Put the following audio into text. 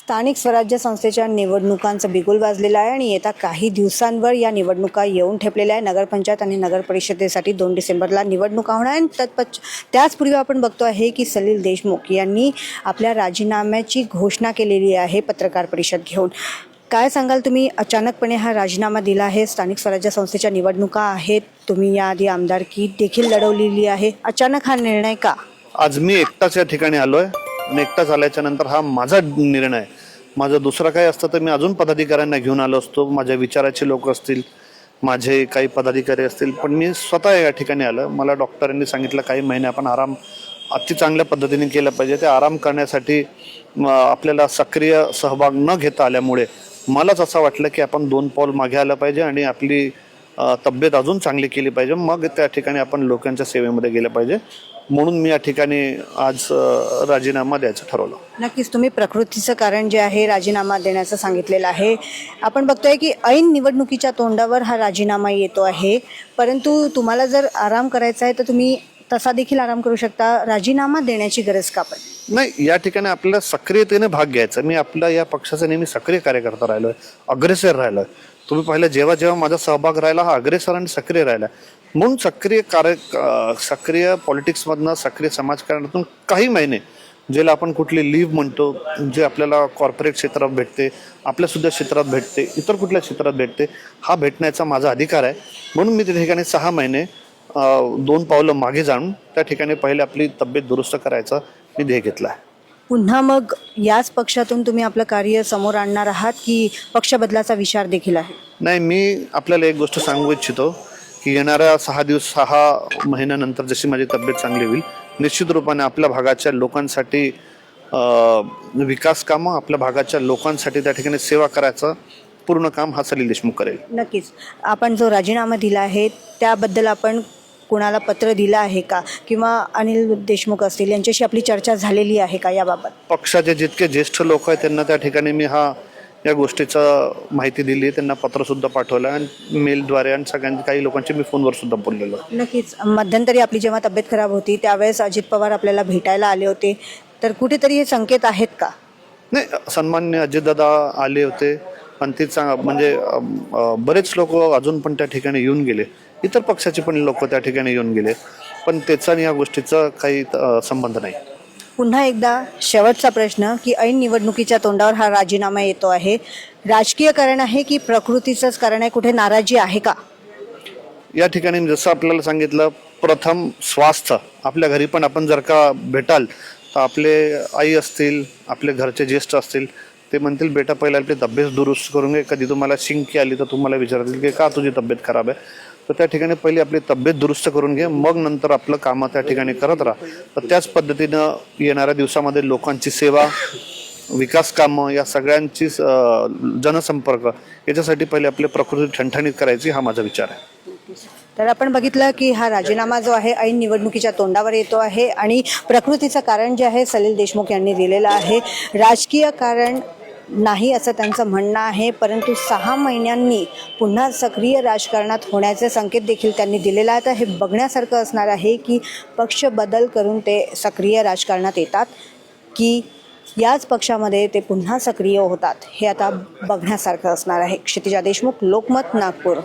स्थानिक स्वराज्य संस्थेच्या निवडणुकांचं बिगुल वाजलेलं आहे आणि येत्या काही दिवसांवर या निवडणुका येऊन ठेपलेल्या आहे नगरपंचायत आणि नगर परिषदेसाठी दोन डिसेंबरला निवडणुका होणार आहे आणि त्याचपूर्वी आपण बघतो आहे की सलील देशमुख यांनी आपल्या राजीनाम्याची घोषणा केलेली आहे पत्रकार परिषद घेऊन. काय सांगाल तुम्ही? अचानकपणे हा राजीनामा दिला आहे. स्थानिक स्वराज्य संस्थेच्या निवडणुका आहेत. तुम्ही याआधी आमदारकी देखील लढवलेली आहे. अचानक हा निर्णय का? आज मी एकटाच या ठिकाणी आलो आहे आणि एकटाच आल्याच्यानंतर हा माझा निर्णय. आहे. माझं दुसरं काय असतं तर मी अजून पदाधिकाऱ्यांना घेऊन आलो असतो. माझ्या विचाराचे लोक असतील माझे काही पदाधिकारी असतील. पण मी स्वतः या ठिकाणी आलं. मला डॉक्टरांनी सांगितलं काही महिने आपण आराम अति चांगल्या पद्धतीने केलं पाहिजे. ते आराम करण्यासाठी आपल्याला सक्रिय सहभाग न घेता आल्यामुळे मलाच असं वाटलं की आपण दोन पाऊल मागे आलं पाहिजे आणि आपली तब्येत अजून चांगली केली पाहिजे. मग त्या ठिकाणी आपण लोकांच्या सेवेमध्ये गेलं पाहिजे. म्हणून मी या ठिकाणी आज राजीनामा द्यायचं ठरवलं. नक्कीच तुम्ही प्रकृतीचं कारण जे आहे राजीनामा देण्याचं सांगितलेलं आहे. आपण बघतोय की ऐन निवडणुकीच्या तोंडावर हा राजीनामा येतो आहे. परंतु तुम्हाला जर आराम करायचा आहे तर तुम्ही तसा देखील आराम करू शकता. राजीनामा देण्याची गरज का पण? नाही या ठिकाणी आपल्याला सक्रियतेने भाग घ्यायचा मी आपल्या या पक्षाचा नेहमी सक्रिय कार्यकर्ता राहिलोय अग्रेसर राहिलोय. तुम्ही पाहिलं जेव्हा जेव्हा माझा सहभाग राहिला हा अग्रेसर आणि सक्रिय राहिला. म्हणून सक्रिय कार्य सक्रिय पॉलिटिक्समधनं सक्रिय समाजकारणातून काही महिने ज्याला आपण कुठली लीव्ह म्हणतो जे आपल्याला कॉर्पोरेट क्षेत्रात भेटते आपल्यासुद्धा क्षेत्रात भेटते इतर कुठल्या क्षेत्रात भेटते हा भेटण्याचा माझा अधिकार आहे. म्हणून मी त्या ठिकाणी सहा महिने दोन पावलं मागे जाणून त्या ठिकाणी पहिले आपली तब्येत दुरुस्त करायचा मी ध्येय घेतला आहे. पुन्हा मग याच पक्षातून तुम्ही आपलं कार्य समोर आणणार आहात की पक्ष बदलाचा विचार देखील आहे? नाही मी आपल्याला एक गोष्ट सांगू इच्छितो की येणाऱ्या सहा दिवस सहा महिन्यानंतर जशी माझी तब्येत चांगली होईल निश्चित रूपाने आपल्या भागाच्या लोकांसाठी विकास कामं आपल्या भागाच्या लोकांसाठी त्या ठिकाणी सेवा करायचं पूर्ण काम हा सलील देशमुख करेल. नक्कीच. आपण जो राजीनामा दिला आहे त्याबद्दल आपण कोणाला पत्र दिलं आहे का? किंवा अनिल देशमुख असतील यांच्याशी आपली चर्चा झालेली आहे का याबाबत? पक्षाचे जितके ज्येष्ठ लोक आहेत त्यांना त्या ठिकाणी मी हा या गोष्टीचा माहिती दिली आहे. त्यांना पत्र सुद्धा पाठवलं आणि मेलद्वारे आणि सगळ्यांनी काही लोकांशी मी फोनवर सुद्धा बोललेलो. नक्कीच. मध्यंतरी आपली जेव्हा तब्येत खराब होती त्यावेळेस अजित पवार आपल्याला भेटायला आले होते. तर कुठेतरी हे संकेत आहेत का? नाही सन्मान्य अजितदादा आले होते. पण ते चांग म्हणजे बरेच लोक अजून पण त्या ठिकाणी येऊन गेले. इतर पक्षाचे पण लोक त्या ठिकाणी येऊन गेले. पण त्याचा आणि या गोष्टीचा काही संबंध नाही. पुन्हा एकदा शेवटचा प्रश्न की ऐन निवडणुकीच्या तोंडावर हा राजीनामा येतो आहे. राजकीय कारण आहे की प्रकृतीचंच कारण आहे? कुठे नाराजी आहे का? या ठिकाणी जसं आपल्याला सांगितलं प्रथम स्वास्थ्य. आपल्या घरी पण आपण जर का भेटाल तर आपले आई असतील आपले घरचे ज्येष्ठ असतील ते म्हणतील बेटा पहिला आपली तब्येत दुरुस्त करून घे. कधी तुम्हाला शिंकी आली तर तुम्हाला विचारतील की का तुझी तब्येत खराब आहे? तर त्या ठिकाणी पहिली आपली तब्येत दुरुस्त करून घे. मग नंतर आपलं कामं त्या ठिकाणी करत राहा. तर त्याच पद्धतीनं येणाऱ्या दिवसामध्ये लोकांची सेवा विकास कामं या सगळ्यांची जनसंपर्क याच्यासाठी पहिले आपली प्रकृती ठणठणीत करायची हा माझा विचार आहे. तर आपण बघितलं की हा राजीनामा जो आहे ऐन निवडणुकीच्या तोंडावर येतो आहे. आणि प्रकृतीचं कारण जे आहे सलील देशमुख यांनी दिलेलं आहे. राजकीय कारण नाही असं त्यांचं म्हणणं आहे परंतु सहा महिन्यांनी पुन्हा सक्रिय राजकारणात होण्याचे संकेत देखील त्यांनी दिलेला आहे तर हे बघण्यासारखं असणार आहे की पक्ष बदल करून ते सक्रिय राजकारणात येतात की याच पक्षामध्ये ते पुन्हा सक्रिय होतात हे आता बघण्यासारखं असणार आहे. क्षितिजा देशमुख लोकमत नागपूर.